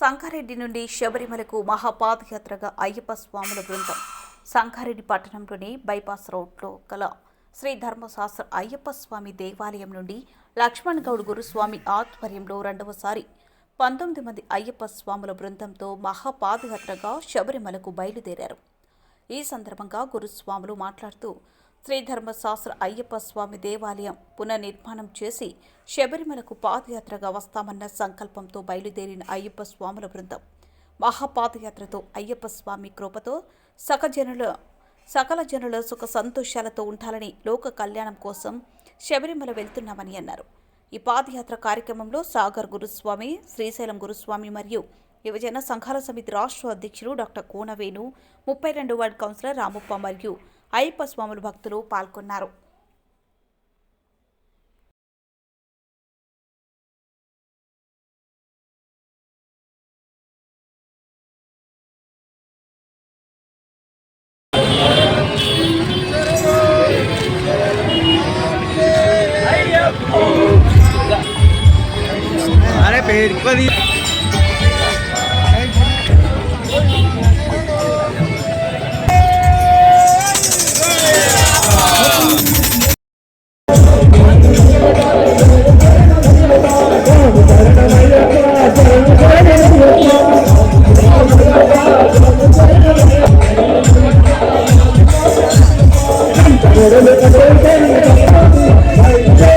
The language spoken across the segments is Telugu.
సంగారెడ్డి నుండి శబరిమలకు మహాపాదయాత్రగా అయ్యప్ప స్వాముల బృందం. సంగారెడ్డి పట్టణంలోని బైపాస్ రోడ్లో గల శ్రీ ధర్మశాస్త్ర అయ్యప్ప స్వామి దేవాలయం నుండి లక్ష్మణ్ గౌడ్ గురుస్వామి ఆధ్వర్యంలో రెండవసారి పంతొమ్మిది మంది అయ్యప్ప స్వాముల బృందంతో మహాపాదయాత్రగా శబరిమలకు బయలుదేరారు. ఈ సందర్భంగా గురుస్వాములు మాట్లాడుతూ శ్రీధర్మశాస్త్ర అయ్యప్ప స్వామి దేవాలయం పునర్నిర్మాణం చేసి శబరిమలకు పాదయాత్రగా వస్తామన్న సంకల్పంతో బయలుదేరిన అయ్యప్ప స్వాముల బృందం మహాపాదయాత్రతో అయ్యప్ప స్వామి కృపతో సకజనుల సకల జనుల సుఖ సంతోషాలతో ఉండాలని లోక కళ్యాణం కోసం శబరిమల వెళ్తున్నామని అన్నారు. ఈ పాదయాత్ర కార్యక్రమంలో సాగర్ గురుస్వామి శ్రీశైలం గురుస్వామి మరియు యువజన సంఘాల సమితి రాష్ట్ర అధ్యక్షులు డాక్టర్ కోనవేణు ముప్పై రెండు వార్డు కౌన్సిలర్ రామప్ప మరియు అయ్యప్ప స్వాముల భక్తులు పాల్గొన్నారు अरे पेड़ Thank you.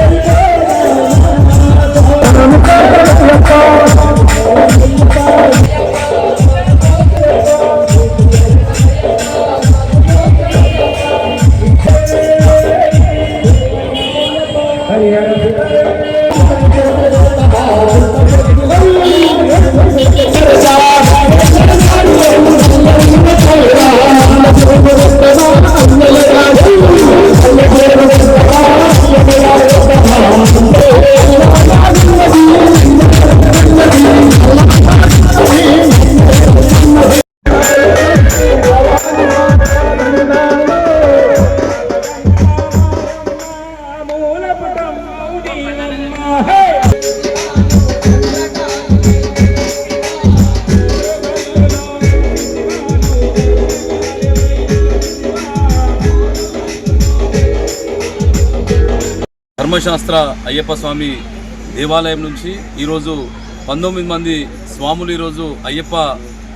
ధర్మశాస్త్ర అయ్యప్ప స్వామి దేవాలయం నుంచి ఈరోజు పంతొమ్మిది మంది స్వాములు ఈరోజు అయ్యప్ప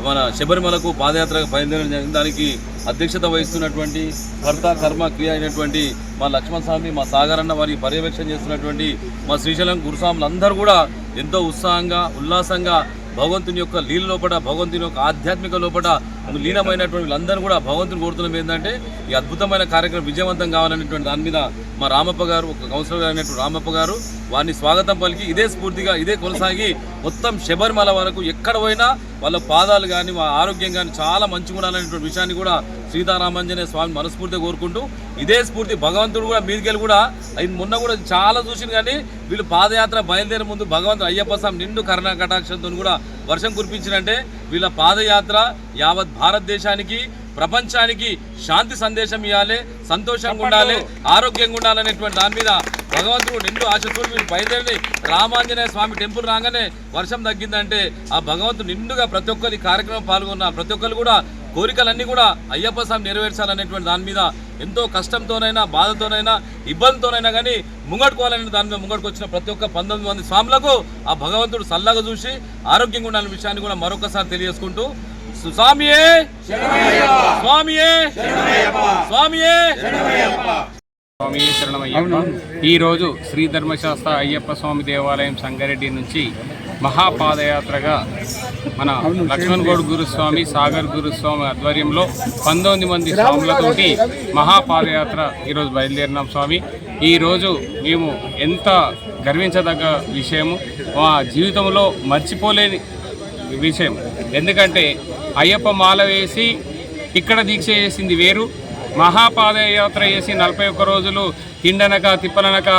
మన శబరిమలకు పాదయాత్ర బయలుదేరడం జరిగింది. దానికి అధ్యక్షత వహిస్తున్నటువంటి కర్త కర్మ క్రియ అయినటువంటి మా లక్ష్మణ్ స్వామి మా సాగరన్న వారి పర్యవేక్షణ చేస్తున్నటువంటి మా శ్రీశైలం గురుస్వాములు అందరూ కూడా ఎంతో ఉత్సాహంగా ఉల్లాసంగా భగవంతుని యొక్క లీల లోపల భగవంతుని యొక్క ఆధ్యాత్మిక లోపల లీనమైనటువంటి వీళ్ళందరూ కూడా భగవంతుని కోరుతున్నాం. ఏంటంటే ఈ అద్భుతమైన కార్యక్రమం విజయవంతం కావాలనేటువంటి దాని మీద మా రామప్ప గారు ఒక కౌన్సిలర్ అయినటువంటి రామప్ప గారు వారిని స్వాగతం పలికి ఇదే స్ఫూర్తిగా ఇదే కొనసాగి మొత్తం శబరిమల వరకు ఎక్కడ పోయినా వాళ్ళ పాదాలు కానీ వాళ్ళ ఆరోగ్యం కానీ చాలా మంచిగా ఉండాలనేటువంటి విషయాన్ని కూడా సీతారామాంజనేయ స్వామి మనస్ఫూర్తిగా కోరుకుంటూ ఇదే స్ఫూర్తి భగవంతుడు కూడా మీదికెళ్ళి కూడా ఆయన మొన్న కూడా చాలా చూసింది కానీ వీళ్ళు పాదయాత్ర బయలుదేరే ముందు భగవంతుడు అయ్యప్ప స్వామి నిండు కరుణ కటాక్షంతో కూడా వర్షం కురిపించినంటే వీళ్ళ పాదయాత్ర యావత్ భారతదేశానికి ప్రపంచానికి శాంతి సందేశం ఇవ్వాలి సంతోషంగా ఉండాలి ఆరోగ్యంగా ఉండాలనేటువంటి దాని మీద భగవంతుడు నిండు ఆశతో వీళ్ళు బయలుదేరి రామాంజనేయ స్వామి టెంపుల్ రాగానే వర్షం తగ్గిందంటే ఆ భగవంతుడు నిండుగా ప్రతి ఒక్కరి కార్యక్రమం పాల్గొన్న ప్రతి ఒక్కరు కూడా కోరికలన్నీ కూడా అయ్యప్ప స్వామి నెరవేర్చాలనేటువంటి దాని మీద ఎంతో కష్టంతోనైనా బాధతోనైనా ఇబ్బందితోనైనా కానీ ముంగట్టుకోవాలనే దాని మీద ముంగట్టుకు వచ్చిన ప్రతి ఒక్క పంతొమ్మిది మంది స్వాములకు ఆ భగవంతుడు సల్లగా చూసి ఆరోగ్యంగా ఉండాలనే విషయాన్ని కూడా మరొకసారి తెలియజేసుకుంటూ స్వామియే స్వామియే స్వామియే స్వామి శరణమయ్యప్ప. ఈరోజు శ్రీ ధర్మశాస్త్ర అయ్యప్ప స్వామి దేవాలయం సంగారెడ్డి నుంచి మహాపాదయాత్రగా మన లక్ష్మణ్ గౌడ్ గురుస్వామి సాగర్ గురుస్వామి ఆధ్వర్యంలో పంతొమ్మిది మంది స్వాములతోటి మహాపాదయాత్ర ఈరోజు బయలుదేరినాం స్వామి. ఈరోజు మేము ఎంత గర్వించదగ్గ విషయము మా జీవితంలో మర్చిపోలేని విషయం. ఎందుకంటే అయ్యప్ప మాల వేసి ఇక్కడ దీక్ష చేసింది వేరు మహాపాదయాత్ర చేసి నలభై ఒక్క రోజులు తిండనక తిప్పలనక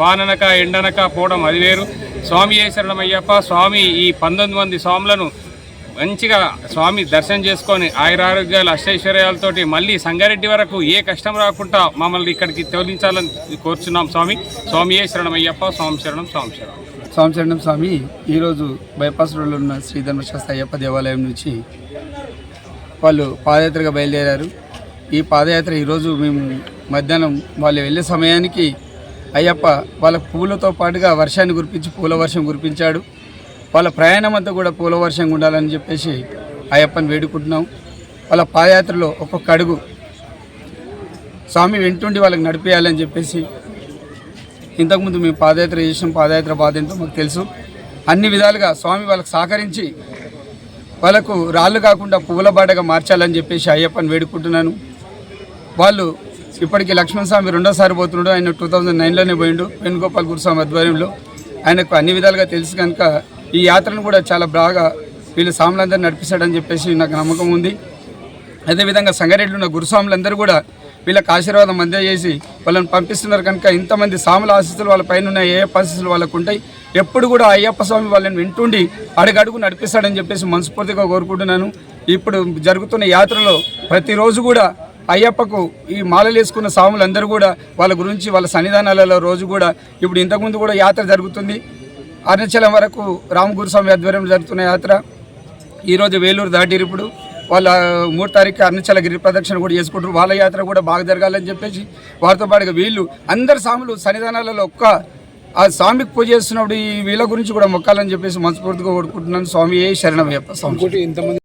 వాననక ఎండనక పోవడం అది వేరు. స్వామి శరణమయ్యప్ప స్వామి ఈ పంతొమ్మిది మంది స్వాములను మంచిగా స్వామి దర్శనం చేసుకొని ఆయురారోగ్యాలు అష్టైశ్వర్యాలతోటి మళ్ళీ సంగారెడ్డి వరకు ఏ కష్టం రాకుండా మమ్మల్ని ఇక్కడికి తొలగించాలని కోరుచున్నాం స్వామి. స్వామియే శరణం అయ్యప్ప స్వామి శరణం స్వామి శరణం. స్వామి శరణం స్వామి ఈరోజు బైపాస్ రోడ్లో ఉన్న శ్రీ ధర్మశాస్త్ర అయ్యప్ప దేవాలయం నుంచి వాళ్ళు పాదయాత్రగా బయలుదేరారు. ఈ పాదయాత్ర ఈరోజు మేము మధ్యాహ్నం వాళ్ళు వెళ్ళే సమయానికి అయ్యప్ప వాళ్ళ పూలతో పాటుగా వర్షాన్ని కురిపించి పూల వర్షం కురిపించాడు. వాళ్ళ ప్రయాణం అంతా కూడా పూల వర్షంగా ఉండాలని చెప్పేసి అయ్యప్పని వేడుకుంటున్నాం. వాళ్ళ పాదయాత్రలో ఒక్కొక్క అడుగు స్వామి వెంటుండి వాళ్ళకి నడిపేయాలని చెప్పేసి ఇంతకుముందు మేము పాదయాత్ర చేసాం పాదయాత్ర బాధ ఏంటో మాకు తెలుసు. అన్ని విధాలుగా స్వామి వాళ్ళకి సహకరించి వాళ్ళకు రాళ్ళు కాకుండా పువ్వుల బాటగా మార్చాలని చెప్పేసి అయ్యప్పని వేడుకుంటున్నాను. వాళ్ళు ఇప్పటికీ లక్ష్మణ స్వామి రెండోసారి పోతున్నాడు ఆయన టూ థౌజండ్ నైన్లోనే పోయిండు. వేణుగోపాల్ గురుస్వామి ఆధ్వర్యంలో. ఆయనకు అన్ని విధాలుగా తెలుసు కనుక ఈ యాత్రను కూడా చాలా బాగా వీళ్ళు స్వాములందరూ నడిపిస్తాడని చెప్పేసి నాకు నమ్మకం ఉంది. అదేవిధంగా సంగారెడ్డిలో ఉన్న గురుస్వాములందరూ కూడా వీళ్ళకి ఆశీర్వాదం అందజేసి వాళ్ళని పంపిస్తున్నారు కనుక ఇంతమంది సాముల ఆశీస్సులు వాళ్ళ పైన ఉన్న ఏ ఆశీస్సులు వాళ్ళకు ఉంటాయి. ఎప్పుడు కూడా అయ్యప్ప స్వామి వాళ్ళని వింటుండి అడుగడుగు నడిపిస్తాడని చెప్పేసి మనస్ఫూర్తిగా కోరుకుంటున్నాను. ఇప్పుడు జరుగుతున్న యాత్రలో ప్రతిరోజు కూడా అయ్యప్పకు ఈ మాలలు వేసుకున్న సాములందరూ కూడా వాళ్ళ గురించి వాళ్ళ సన్నిధానాలలో రోజు కూడా ఇప్పుడు ఇంతకుముందు కూడా యాత్ర జరుగుతుంది. అరుణాచలం వరకు రామగురుస్వామి ఆధ్వర్యంలో జరుగుతున్న యాత్ర. ఈరోజు వేలూరు దాటిరు ఇప్పుడు. వాళ్ళ మూడు తారీఖు అరుణాచల గిరి ప్రదక్షిణ కూడా చేసుకుంటారు. వాళ్ళ యాత్ర కూడా బాగా జరగాలని చెప్పేసి వారితో పాటుగా వీళ్ళు అందరు స్వాములు సన్నిధానాలలో ఒక్క ఆ స్వామికి పూజ చేస్తున్నప్పుడు ఈ వీళ్ళ గురించి కూడా మొక్కాలని చెప్పేసి మనస్ఫూర్తిగా కోరుకుంటున్నాను. స్వామి శరణమయ్యప్ప స్వామి.